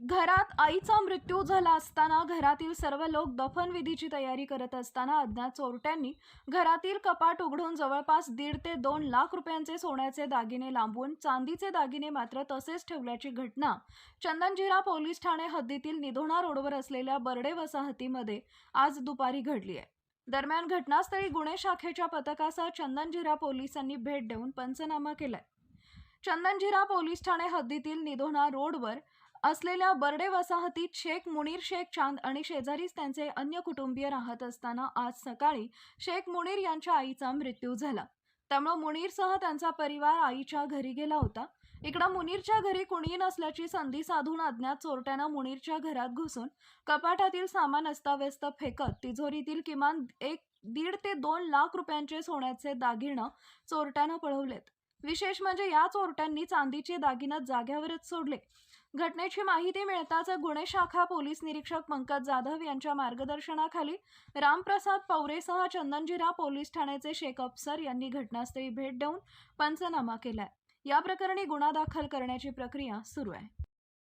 घरात आईचा मृत्यू झाला असताना घरातील सर्व लोक दफनविधीची तयारी करत असताना अज्ञात चोरट्यांनी घरातील कपाट उघडून जवळपास दीड ते दोन लाख रुपयांचे सोन्याचे दागिने लांबून चांदीचे दागिने मात्र तसेच ठेवल्याची घटना चंदनजिरा पोलीस ठाणे हद्दीतील निधोणा रोडवर असलेल्या बर्डे वसाहतीमध्ये आज दुपारी घडली आहे. दरम्यान घटनास्थळी गुन्हे शाखेच्या पथकासह चंदनजिरा पोलिसांनी भेट देऊन पंचनामा केलाय. चंदनजिरा पोलीस ठाणे हद्दीतील निधोणा रोडवर असलेल्या बर्डे वसाहतीत शेख मुनीर शेख चांद आणि शेजारीच त्यांचे अन्य कुटुंबीय राहत असताना आज सकाळी शेख मुनीर यांच्या आईचा मृत्यू झाला. त्यामुळे मुनीरसह त्यांचा परिवार आईच्या घरी गेला होता. इकडं मुनीरच्या घरी कुणी नसल्याची संधी साधून अज्ञात चोरट्यानं मुनीरच्या घरात घुसून कपाटातील सामान अस्ताव्यस्त फेकत तिजोरीतील किमान एक दीड ते दोन लाख रुपयांचे सोन्याचे दागिनं चोरट्यानं पळवलेत. विशेष म्हणजे या चोरट्यांनी चांदीचे दागिनं जाग्यावरच सोडले. घटनेची माहिती मिळताच गुन्हे शाखा पोलीस निरीक्षक पंकज जाधव यांच्या मार्गदर्शनाखाली रामप्रसाद पवरेसह चंदनजिरा पोलीस ठाण्याचे शेख अफसर यांनी घटनास्थळी भेट देऊन पंचनामा केलाय. या प्रकरणी गुन्हा दाखल करण्याची प्रक्रिया सुरू आहे.